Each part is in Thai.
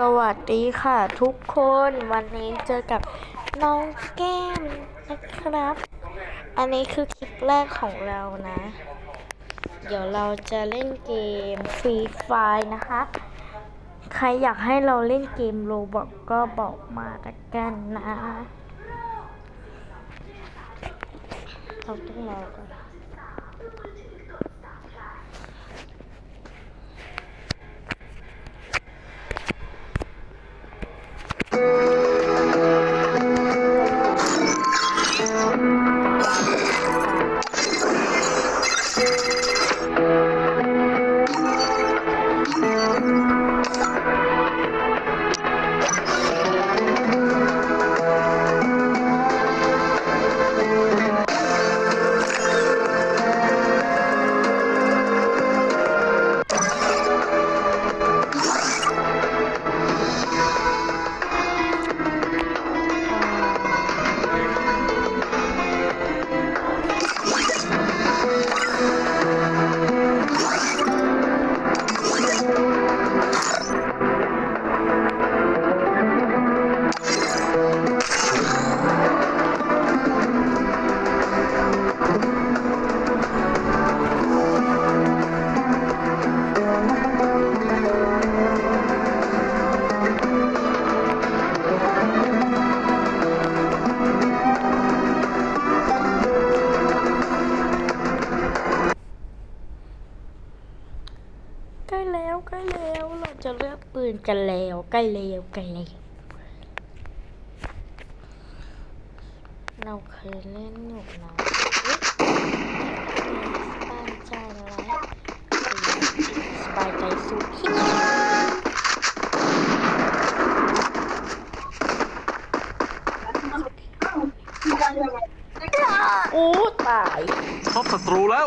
สวัสดีค่ะทุกคนวันนี้เจอกับน้องแก้มนะครับ อันนี้คือคลิปแรกของเรานะ เดี๋ยวเราจะเล่นเกมฟรีไฟนะคะ ใครอยากให้เราเล่นเกมโรบอกก็บอกมาละกันนะ เราต้องรอก่อน จะเลือกปืนกันแล้วใกล้แล้วใกล้แล้วเราเคยเล่นหนุกนะสบายใจแล้วสบายใจสุดที่โอ้ ตายพบศัตรูแล้ว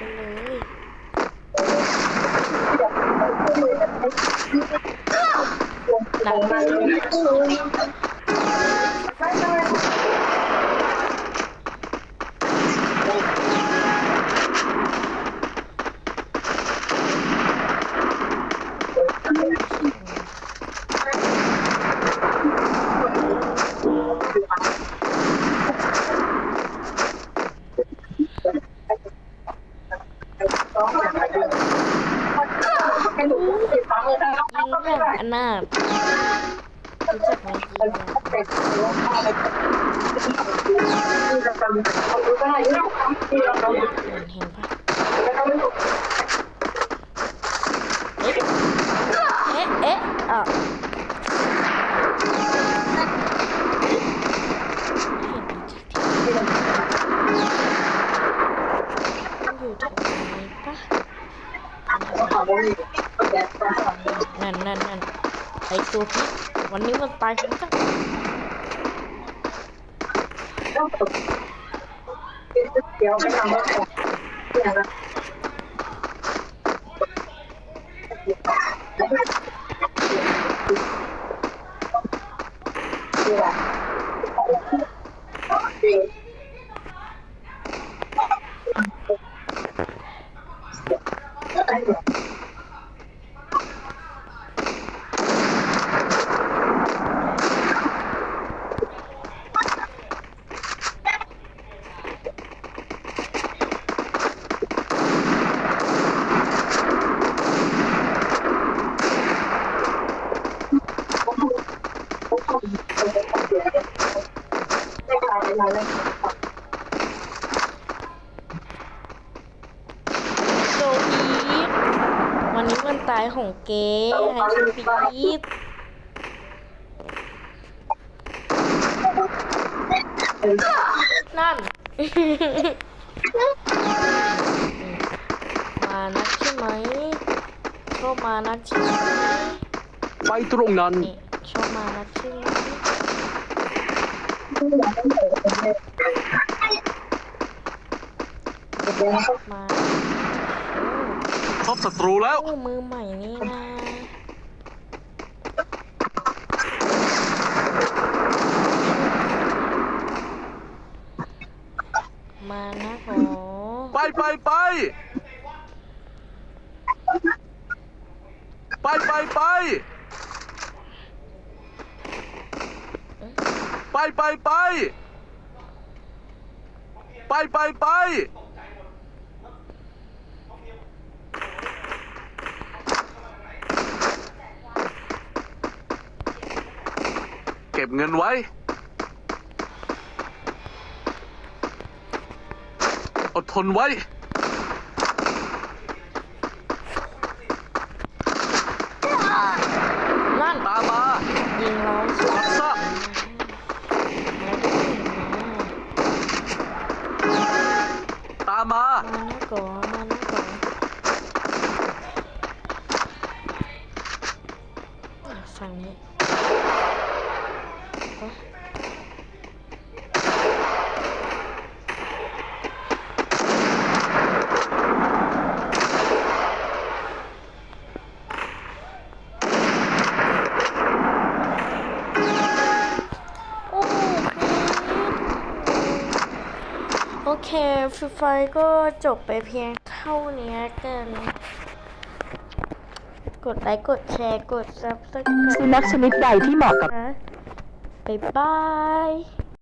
เขาไปเลยหนัง มันยิงอย่างอนาถรู้จักไหมเห็นปะ นั่นนั่นนั่นไอตัวพี่วันนี้มันตายของเจ้าเดี๋ยวไม่ทำแล้ว โซอีฟวันนี้วันตายของเก๋ไฮโซอีฟนั่น มานักใช่ไหมชอบมานักใช่ไหมไปตรงนั้น นี่ชอบมานักใช่ไหม มาพบศัตรูแล้ว โอ้มือใหม่นี่นะมานะขอไปไปไปไปไปไป ไปไปไปไปไปไปเก็บเงินไว้ อดทนไว้ามมาก่อน โอเคฟรีไฟก็จบไปเพียงเท่านี้กัน กดไลค์กดแชร์กดซับสไครสุนัขชนิดใดที่เหมาะกับ นะบ๊ายบาย